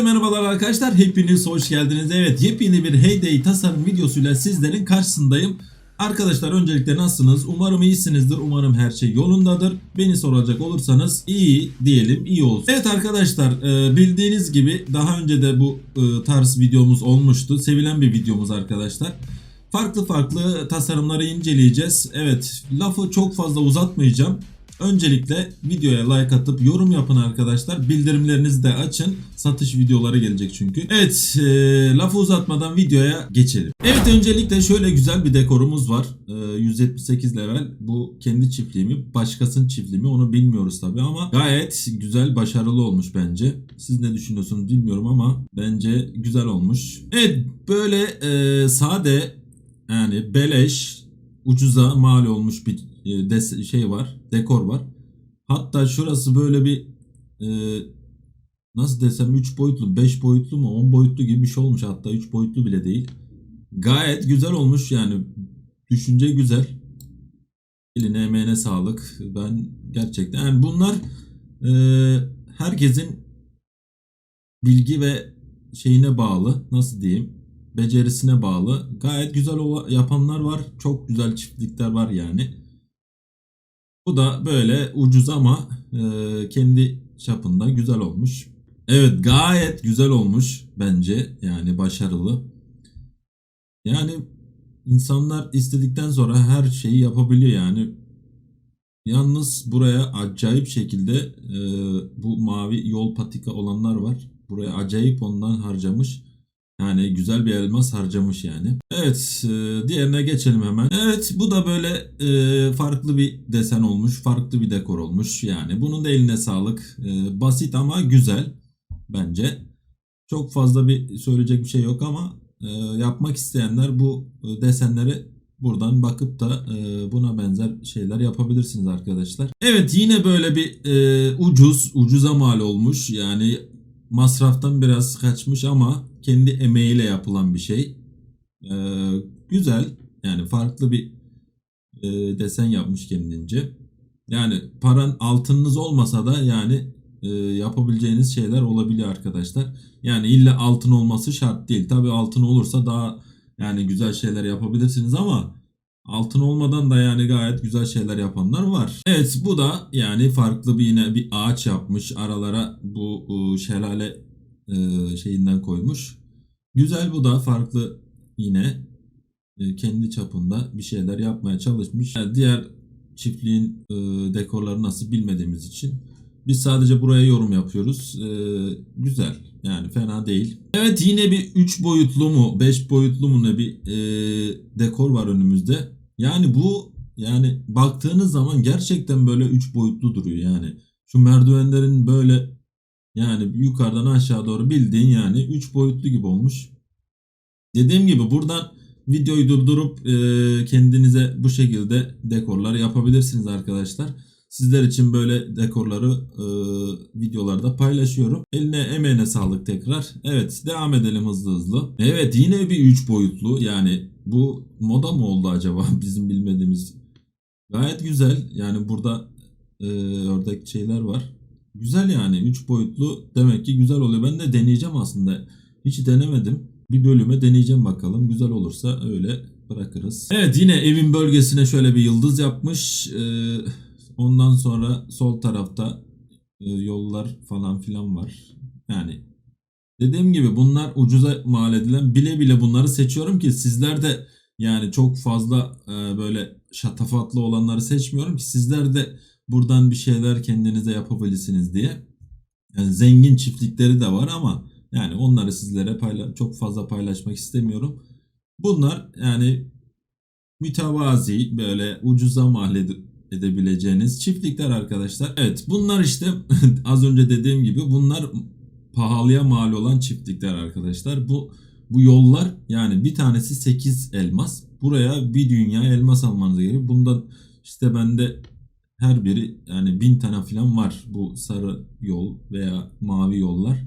Herkese merhabalar arkadaşlar. Hepiniz hoş geldiniz. Evet yepyeni bir Heyday tasarım videosuyla sizlerin karşısındayım. Arkadaşlar öncelikle nasılsınız? Umarım iyisinizdir. Umarım her şey yolundadır. Beni soracak olursanız iyi diyelim iyi olsun. Evet arkadaşlar e, bildiğiniz gibi daha önce de bu e, tarz videomuz olmuştu. Sevilen bir videomuz arkadaşlar. Farklı farklı tasarımları inceleyeceğiz. Evet lafı çok fazla uzatmayacağım. Öncelikle videoya like atıp yorum yapın arkadaşlar. Bildirimlerinizi de açın. Satış videoları gelecek çünkü. Evet e, lafı uzatmadan videoya geçelim. Evet öncelikle şöyle güzel bir dekorumuz var. E, 178 level. Bu kendi çiftliği mi başkasının çiftliği mi onu bilmiyoruz tabi ama gayet güzel başarılı olmuş bence. Siz ne düşünüyorsunuz bilmiyorum ama bence güzel olmuş. Evet böyle e, sade yani beleş ucuza mal olmuş bir e, şey var, dekor var. Hatta şurası böyle bir e, nasıl desem 3 boyutlu, 5 boyutlu mu, 10 boyutlu gibi bir şey olmuş. Hatta 3 boyutlu bile değil. Gayet güzel olmuş yani. Düşünce güzel. Eline emeğine sağlık. Ben gerçekten yani bunlar e, herkesin bilgi ve şeyine bağlı. Nasıl diyeyim? Becerisine bağlı. Gayet güzel yapanlar var. Çok güzel çiftlikler var yani. Bu da böyle ucuz ama e, kendi çapında güzel olmuş. Evet gayet güzel olmuş bence. Yani başarılı. Yani insanlar istedikten sonra her şeyi yapabiliyor yani. Yalnız buraya acayip şekilde e, bu mavi yol patika olanlar var. Buraya acayip ondan harcamış. Yani güzel bir elmas harcamış yani. Evet e, diğerine geçelim hemen. Evet bu da böyle e, farklı bir desen olmuş. Farklı bir dekor olmuş. Yani bunun da eline sağlık. E, basit ama güzel bence. Çok fazla bir söyleyecek bir şey yok ama yapmak isteyenler bu desenleri buradan bakıp da buna benzer şeyler yapabilirsiniz arkadaşlar. Evet yine böyle bir e, ucuz, ucuza mal olmuş. Yani masraftan biraz kaçmış ama kendi emeğiyle yapılan bir şey. Ee, güzel. Yani farklı bir e, desen yapmış kendince. Yani paran altınınız olmasa da yani e, yapabileceğiniz şeyler olabiliyor arkadaşlar. Yani illa altın olması şart değil. Tabi altın olursa daha yani güzel şeyler yapabilirsiniz ama altın olmadan da yani gayet güzel şeyler yapanlar var. Evet bu da yani farklı bir yine bir ağaç yapmış. Aralara bu e, şelale e, şeyinden koymuş. Güzel bu da farklı yine e, kendi çapında bir şeyler yapmaya çalışmış. Yani diğer çiftliğin dekorları nasıl bilmediğimiz için biz sadece buraya yorum yapıyoruz. Güzel yani fena değil. Evet yine bir 3 boyutlu mu 5 boyutlu mu ne bir e, dekor var önümüzde. Yani bu yani baktığınız zaman gerçekten böyle 3 boyutlu duruyor yani. Şu merdivenlerin böyle yani yukarıdan aşağı doğru bildiğin yani 3 boyutlu gibi olmuş. Dediğim gibi buradan videoyu durdurup e, kendinize bu şekilde dekorlar yapabilirsiniz arkadaşlar. Sizler için böyle dekorları e, videolarda paylaşıyorum. Eline emeğine sağlık tekrar. Evet devam edelim hızlı hızlı. Evet yine bir 3 boyutlu yani bu moda mı oldu acaba bizim bilmediğimiz. Gayet güzel yani burada e, oradaki şeyler var. Güzel yani 3 boyutlu demek ki güzel oluyor. Ben de deneyeceğim aslında. Hiç denemedim. Bir bölüme deneyeceğim bakalım. Güzel olursa öyle bırakırız. Evet yine evin bölgesine şöyle bir yıldız yapmış. Ee, ondan sonra sol tarafta e, yollar falan filan var. Yani dediğim gibi bunlar ucuza mal edilen bile bile bunları seçiyorum ki sizler de yani çok fazla e, böyle şatafatlı olanları seçmiyorum ki sizler de buradan bir şeyler kendinize yapabilirsiniz diye. Yani zengin çiftlikleri de var ama yani onları sizlere payla çok fazla paylaşmak istemiyorum. Bunlar yani mütevazi böyle ucuza mal edebileceğiniz çiftlikler arkadaşlar. Evet bunlar işte az önce dediğim gibi bunlar pahalıya mal olan çiftlikler arkadaşlar. Bu bu yollar yani bir tanesi 8 elmas. Buraya bir dünya elmas almanız gerekiyor. Bundan işte bende her biri yani bin tane falan var bu sarı yol veya mavi yollar.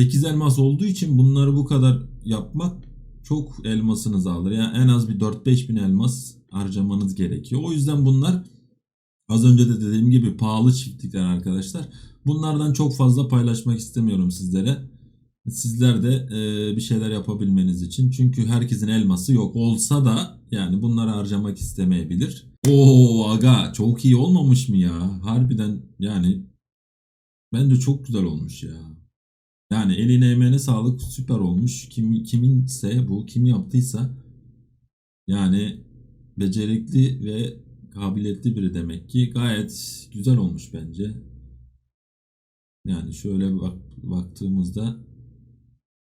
8 elmas olduğu için bunları bu kadar yapmak çok elmasınızı alır. Yani en az bir 4-5 bin elmas harcamanız gerekiyor. O yüzden bunlar Az önce de dediğim gibi pahalı çiftlikler arkadaşlar. Bunlardan çok fazla paylaşmak istemiyorum sizlere. Sizler de e, bir şeyler yapabilmeniz için. Çünkü herkesin elması yok. Olsa da yani bunları harcamak istemeyebilir. Oo aga çok iyi olmamış mı ya? Harbiden yani bence çok güzel olmuş ya. Yani eline emeğine sağlık süper olmuş. Kim, kiminse bu kim yaptıysa yani becerikli ve kabiliyetli biri demek ki gayet güzel olmuş bence. Yani şöyle bak, baktığımızda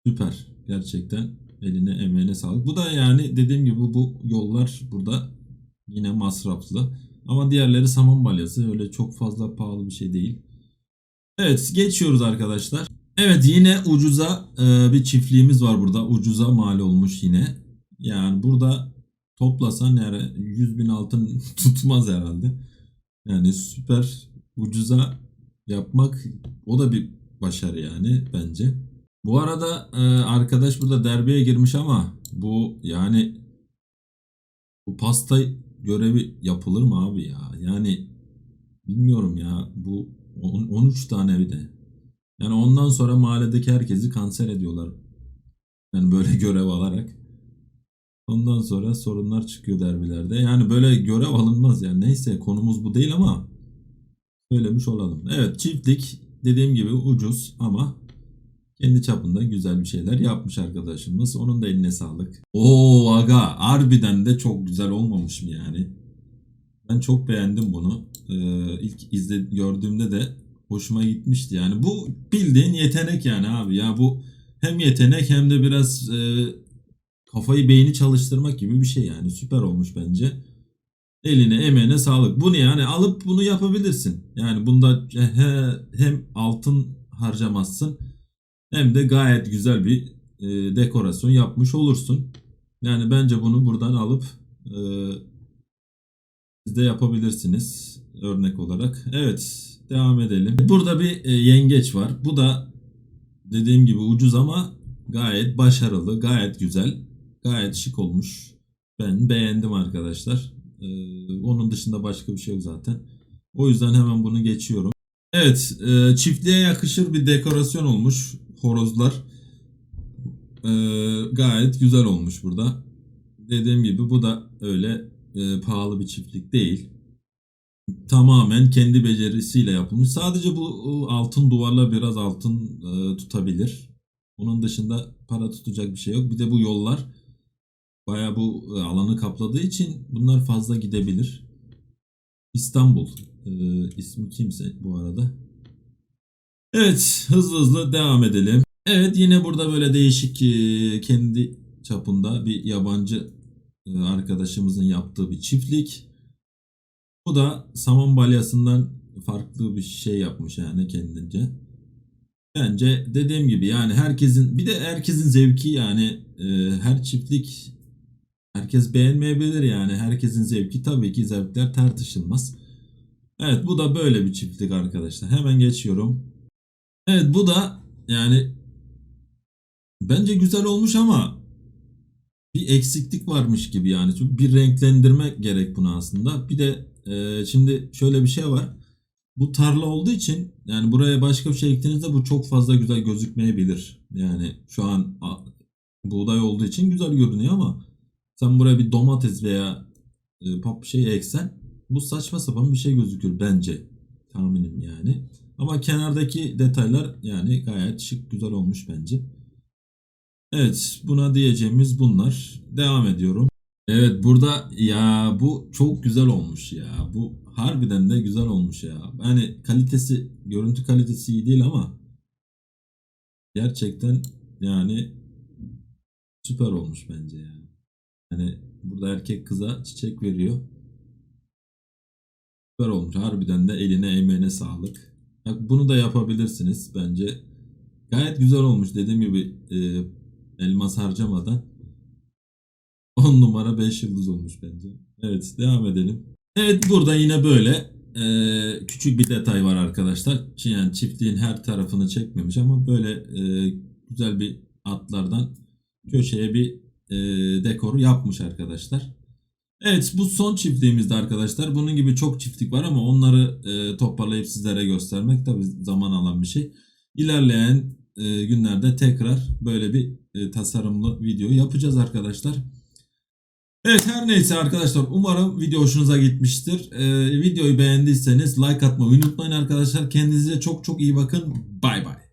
süper. Gerçekten eline emeğine sağlık. Bu da yani dediğim gibi bu yollar burada yine masraflı. Ama diğerleri saman balyası öyle çok fazla pahalı bir şey değil. Evet geçiyoruz arkadaşlar. Evet yine ucuza e, bir çiftliğimiz var burada. Ucuza mal olmuş yine. Yani burada toplasan yani 100 bin altın tutmaz herhalde. Yani süper ucuza yapmak o da bir başarı yani bence. Bu arada e, arkadaş burada derbiye girmiş ama bu yani bu pasta görevi yapılır mı abi ya? Yani bilmiyorum ya bu on- 13 tane bir de. Yani ondan sonra mahalledeki herkesi kanser ediyorlar. Yani böyle görev alarak. Ondan sonra sorunlar çıkıyor derbilerde. Yani böyle görev alınmaz yani. Neyse konumuz bu değil ama söylemiş olalım. Evet çiftlik dediğim gibi ucuz ama kendi çapında güzel bir şeyler yapmış arkadaşımız. Onun da eline sağlık. Oo aga harbiden de çok güzel olmamış mı yani? Ben çok beğendim bunu. Ee, ilk izle gördüğümde de hoşuma gitmişti yani. Bu bildiğin yetenek yani abi. Ya bu hem yetenek hem de biraz e, kafayı beyni çalıştırmak gibi bir şey yani. Süper olmuş bence. Eline emeğine sağlık. Bunu yani alıp bunu yapabilirsin. Yani bunda he- hem altın harcamazsın hem de gayet güzel bir e, dekorasyon yapmış olursun. Yani bence bunu buradan alıp e, siz de yapabilirsiniz örnek olarak. Evet devam edelim. Burada bir e, yengeç var. Bu da dediğim gibi ucuz ama gayet başarılı, gayet güzel, gayet şık olmuş. Ben beğendim arkadaşlar. Ee, onun dışında başka bir şey yok zaten. O yüzden hemen bunu geçiyorum. Evet, e, çiftliğe yakışır bir dekorasyon olmuş horozlar. Gayet güzel olmuş burada. Dediğim gibi bu da öyle e, pahalı bir çiftlik değil. Tamamen kendi becerisiyle yapılmış. Sadece bu altın duvarla biraz altın e, tutabilir. Onun dışında para tutacak bir şey yok. Bir de bu yollar baya bu e, alanı kapladığı için bunlar fazla gidebilir. İstanbul e, ismi kimse bu arada. Evet hızlı hızlı devam edelim. Evet yine burada böyle değişik e, kendi çapında bir yabancı arkadaşımızın yaptığı bir çiftlik. Bu da saman balyasından farklı bir şey yapmış yani kendince. Bence dediğim gibi yani herkesin bir de herkesin zevki yani e, her çiftlik herkes beğenmeyebilir yani herkesin zevki tabii ki zevkler tartışılmaz. Evet bu da böyle bir çiftlik arkadaşlar. Hemen geçiyorum. Evet bu da yani bence güzel olmuş ama bir eksiklik varmış gibi yani. Çünkü bir renklendirme gerek buna aslında. Bir de e, şimdi şöyle bir şey var. Bu tarla olduğu için yani buraya başka bir şey ektiğinizde bu çok fazla güzel gözükmeyebilir. Yani şu an buğday olduğu için güzel görünüyor ama sen buraya bir domates veya e, pap şey eksen bu saçma sapan bir şey gözükür bence. Tahminim yani. Ama kenardaki detaylar yani gayet şık güzel olmuş bence. Evet buna diyeceğimiz bunlar. Devam ediyorum. Evet burada ya bu çok güzel olmuş ya. Bu harbiden de güzel olmuş ya. Yani kalitesi, görüntü kalitesi iyi değil ama gerçekten yani süper olmuş bence yani. Yani burada erkek kıza çiçek veriyor. Süper olmuş. Harbiden de eline emeğine sağlık. Bak bunu da yapabilirsiniz bence. Gayet güzel olmuş dediğim gibi e, elmas harcamadan 10 numara 5 yıldız olmuş bence. Evet devam edelim. Evet burada yine böyle e, küçük bir detay var arkadaşlar. Yani çiftliğin her tarafını çekmemiş ama böyle e, güzel bir atlardan köşeye bir e, dekoru yapmış arkadaşlar. Evet bu son çiftliğimizde arkadaşlar. Bunun gibi çok çiftlik var ama onları e, toparlayıp sizlere göstermek tabi zaman alan bir şey. İlerleyen e, günlerde tekrar böyle bir e, tasarımlı video yapacağız arkadaşlar. Evet her neyse arkadaşlar umarım video hoşunuza gitmiştir. E, videoyu beğendiyseniz like atmayı unutmayın arkadaşlar. Kendinize çok çok iyi bakın.